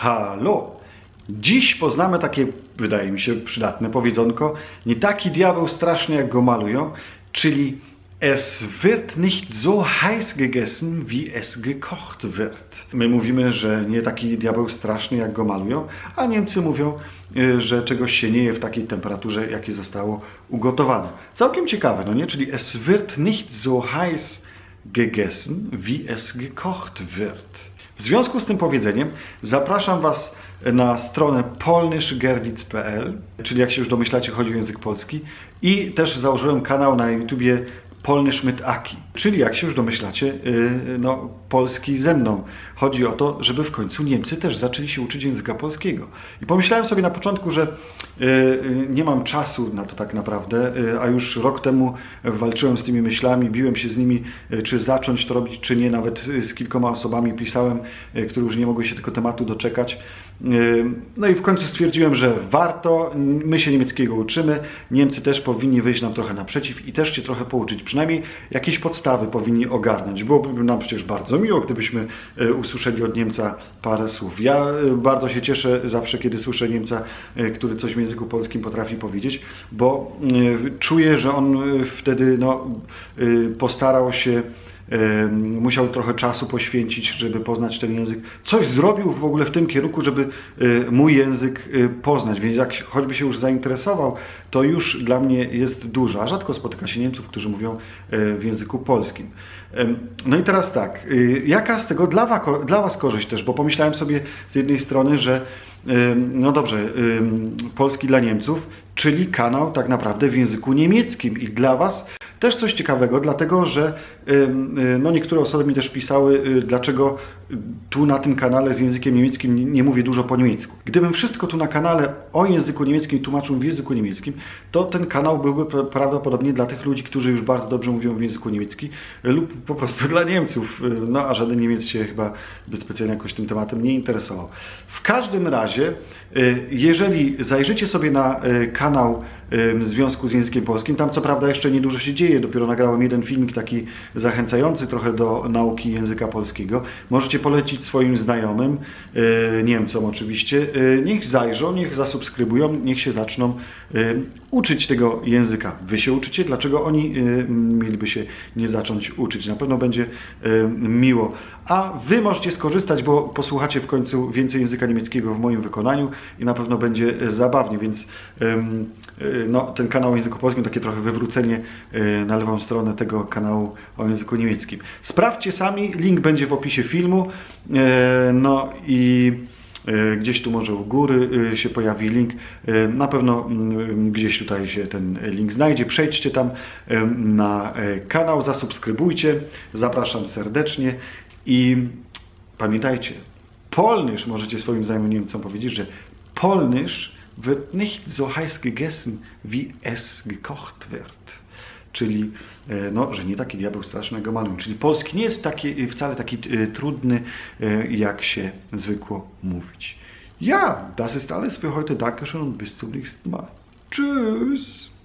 Halo! Dziś poznamy takie, wydaje mi się, przydatne powiedzonko. Nie taki diabeł straszny, jak go malują, czyli Es wird nicht so heiß gegessen, wie es gekocht wird. My mówimy, że nie taki diabeł straszny, jak go malują, a Niemcy mówią, y, że czegoś się nie je w takiej temperaturze, jakie zostało ugotowane. Całkiem ciekawe, no nie? Czyli es wird nicht so heiß gegessen, wie es gekocht wird. W związku z tym powiedzeniem zapraszam Was na stronę polnyszgerdic.pl, czyli jak się już domyślacie, chodzi o język polski. I też założyłem kanał na YouTubie Polny Szmyt Aki, czyli jak się już domyślacie, yy, no, polski ze mną. Chodzi o to, żeby w końcu Niemcy też zaczęli się uczyć języka polskiego. I pomyślałem sobie na początku, że yy, nie mam czasu na to tak naprawdę, a już rok temu walczyłem z tymi myślami, biłem się z nimi, czy zacząć to robić, czy nie. Nawet z kilkoma osobami pisałem, które już nie mogły się tego tematu doczekać. Yy, No i w końcu stwierdziłem, że warto, my się niemieckiego uczymy, Niemcy też powinni wyjść nam trochę naprzeciw i też się trochę pouczyć. Przynajmniej jakieś podstawy powinni ogarnąć. Byłoby nam przecież bardzo miło, gdybyśmy e, usłyszeli od Niemca parę słów. Ja e, bardzo się cieszę zawsze, kiedy słyszę Niemca, e, który coś w języku polskim potrafi powiedzieć, bo czuję, że on wtedy no, postarał się musiał trochę czasu poświęcić, żeby poznać ten język. Coś zrobił w ogóle w tym kierunku, żeby y, mój język y, poznać, więc jak choćby się już zainteresował, to już dla mnie jest dużo. A rzadko spotyka się Niemców, którzy mówią y, w języku polskim. No i teraz tak, y, jaka z tego dla, wa- dla Was korzyść też, bo pomyślałem sobie z jednej strony, że no dobrze, polski dla Niemców, czyli kanał tak naprawdę w języku niemieckim i dla Was też coś ciekawego, dlatego że y, no niektóre osoby mi też pisały, y, dlaczego tu na tym kanale z językiem niemieckim nie, mówię dużo po niemiecku. Gdybym wszystko tu na kanale o języku niemieckim tłumaczył w języku niemieckim, to ten kanał byłby pra- prawdopodobnie dla tych ludzi, którzy już bardzo dobrze mówią w języku niemieckim y, lub po prostu dla Niemców. Y, No a żaden Niemiec się chyba zbyt specjalnie jakoś tym tematem nie interesował. W każdym razie, y, jeżeli zajrzycie sobie na kanał w związku z językiem polskim. Tam co prawda jeszcze niedużo się dzieje, dopiero nagrałem jeden filmik taki zachęcający trochę do nauki języka polskiego. Możecie polecić swoim znajomym, y, Niemcom oczywiście. Y, Niech zajrzą, niech zasubskrybują, niech się zaczną y, uczyć tego języka. Wy się uczycie, dlaczego oni mieliby się nie zacząć uczyć? Na pewno będzie miło. A wy możecie skorzystać, bo posłuchacie w końcu więcej języka niemieckiego w moim wykonaniu i na pewno będzie e, zabawnie, więc no, ten kanał o języku polskim, takie trochę wywrócenie na lewą stronę tego kanału o języku niemieckim. Sprawdźcie sami, link będzie w opisie filmu. E, No i e, gdzieś tu może u góry e, się pojawi link. Na pewno mm, gdzieś tutaj się ten link znajdzie. Przejdźcie tam na kanał, zasubskrybujcie. Zapraszam serdecznie i pamiętajcie, Polnysz możecie swoim znajomym powiedzieć, że Polnysz wird nicht so heiß gegessen, wie es gekocht wird. Czyli, e, no, że nie taki diabeł strasznego malują. Czyli polski nie jest taki, wcale taki e, trudny, e, jak się zwykło mówić. Ja, das ist alles für heute. Dankeschön und bis zum nächsten Mal. Tschüss.